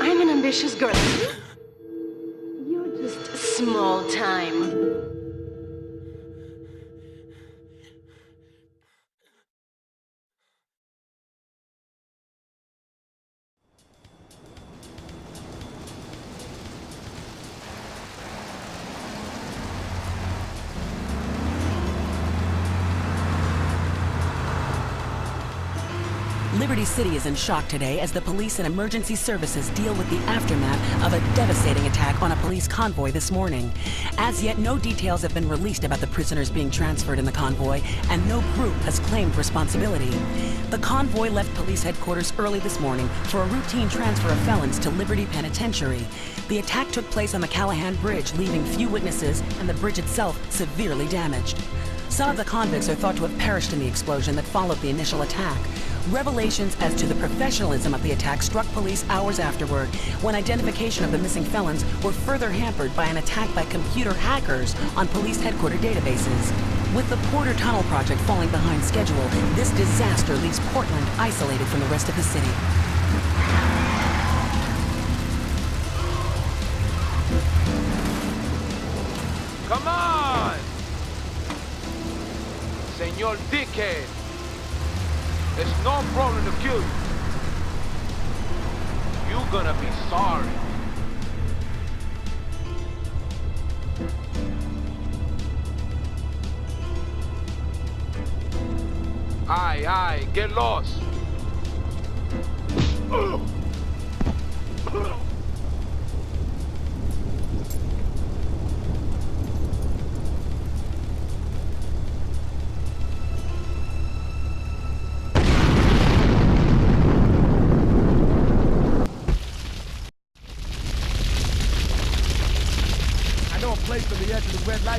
I'm an ambitious girl. You're just small time. Liberty City is in shock today as the police and emergency services deal with the aftermath of a devastating attack on a police convoy this morning. As yet, no details have been released about the prisoners being transferred in the convoy, and no group has claimed responsibility. The convoy left police headquarters early this morning for a routine transfer of felons to Liberty Penitentiary. The attack took place on the Callahan Bridge, leaving few witnesses and the bridge itself severely damaged. Some of the convicts are thought to have perished in the explosion that followed the initial attack. Revelations as to the professionalism of the attack struck police hours afterward, when identification of the missing felons were further hampered by an attack by computer hackers on police headquarter databases. With the Porter Tunnel project falling behind schedule, this disaster leaves Portland isolated from the rest of the city. Senor Dickhead! It's no problem to kill you. You're gonna be sorry. Aye, aye, get lost.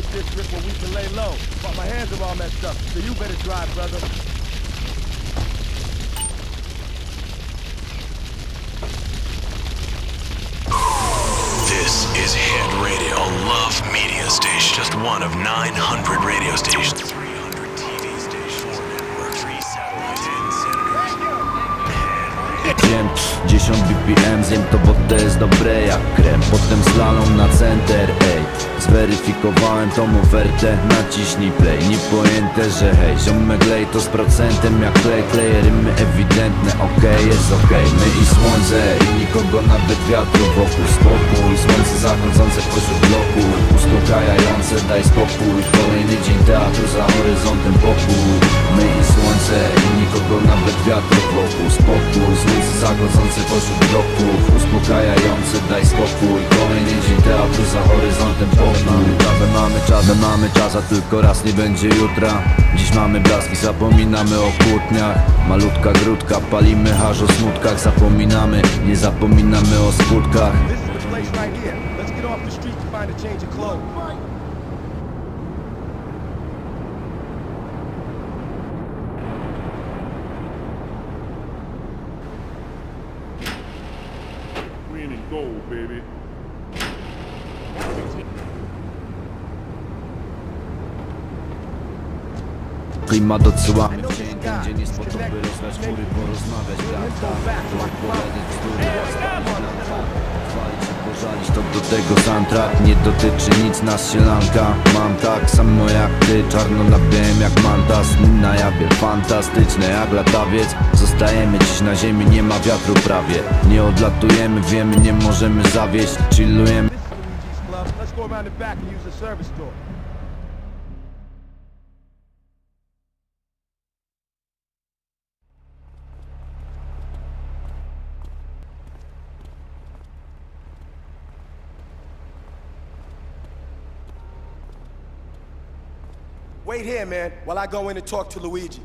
Light district where we can lay low, but my hands are all messed up, so you better drive, brother. This is Hit Radio, Love Media Station. Just one of 900 radio stations. 10 Wiem, 10 BPM, zjem to, bo to jest dobre jak krem. Potem slalom na center, ej. Zweryfikowałem tą ofertę, naciśnij play. Niepojęte, że hej, ziomek lej to z procentem jak klej. Kleje rymy ewidentne, okej, jest okej. My i słońce nikogo nawet wiatru wokół. Spokój, słońce zachodzące pośród bloku. Uspokajające, daj spokój. Kolejny dzień teatru za horyzontem pokój. My i słońce i nikogo nawet wiatru wokół. Spokój, słońce zachodzące pośród bloków Uspokajające, daj spokój. Kolejny dzień teatru za horyzontem pokój. Mamy czas, mamy czas, mamy czas, a tylko raz nie będzie jutra. Dziś mamy blaski, zapominamy o kłótniach. Malutka grudka, palimy harz o smutkach Zapominamy, nie zapominamy o skutkach This is the place right here. Let's get off the street to find a change of clothes. Green and gold, baby. Klimat dzień jest po to, by rozwiać chmury, porozmawiać prawda Opowiadać bzdury, rozpalić dwa Chwalić i pożalić, to do tego soundtrack Nie dotyczy nic nas sielanka. Mam tak samo jak ty, czarno na jak manta Sny na jawie, fantastyczne jak latawiec. Zostajemy dziś na ziemi, nie ma wiatru prawie. Nie odlatujemy, wiemy, nie możemy zawieść. Chillujemy. Let's go. Wait here, man, while I go in and talk to Luigi.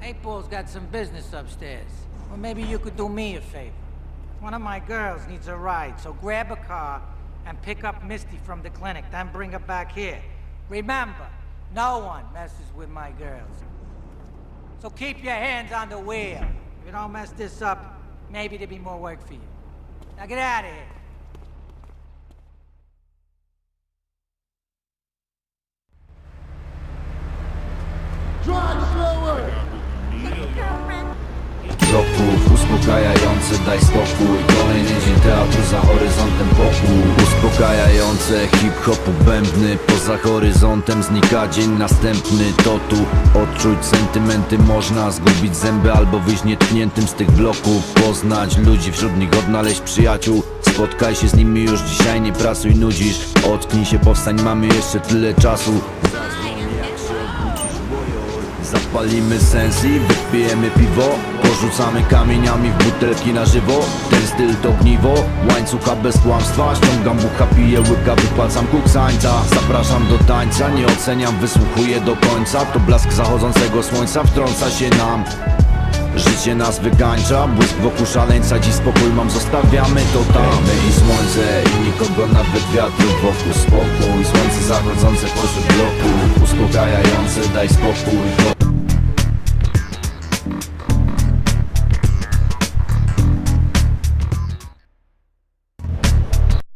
Eight Ball's got some business upstairs. Well, maybe you could do me a favor. One of my girls needs a ride, so grab a car and pick up Misty from the clinic, then bring her back here. Remember, no one messes with my girls. So keep your hands on the wheel. If you don't mess this up, maybe there'll be more work for you. Now get out of here. Uspokajające, daj spokój. Kolejny dzień teatru za horyzontem pokój. Uspokajające, hip-hopu bębny Poza horyzontem znika dzień następny. To tu odczuć sentymenty Można zgubić zęby albo wyjść nietkniętym z tych bloków. Poznać ludzi, wśród nich odnaleźć przyjaciół. Spotkaj się z nimi już dzisiaj, nie pracuj, nudzisz. Otknij się, powstań, mamy jeszcze tyle czasu. Zapalimy sens i wypijemy piwo Porzucamy kamieniami w butelki na żywo. Ten styl to gniwo, łańcucha bez kłamstwa. Ściągam bucha, piję łyka, wypłacam kuksańca Zapraszam do tańca, nie oceniam, wysłuchuję do końca. To blask zachodzącego słońca wtrąca się nam. Życie nas wykańcza, błysk wokół szaleńca. Dziś spokój mam, zostawiamy to tam. My i słońce i nikogo nawet wiatru wokół. Spokój, słońce zachodzące pośród bloku. Uspokajające, daj spokój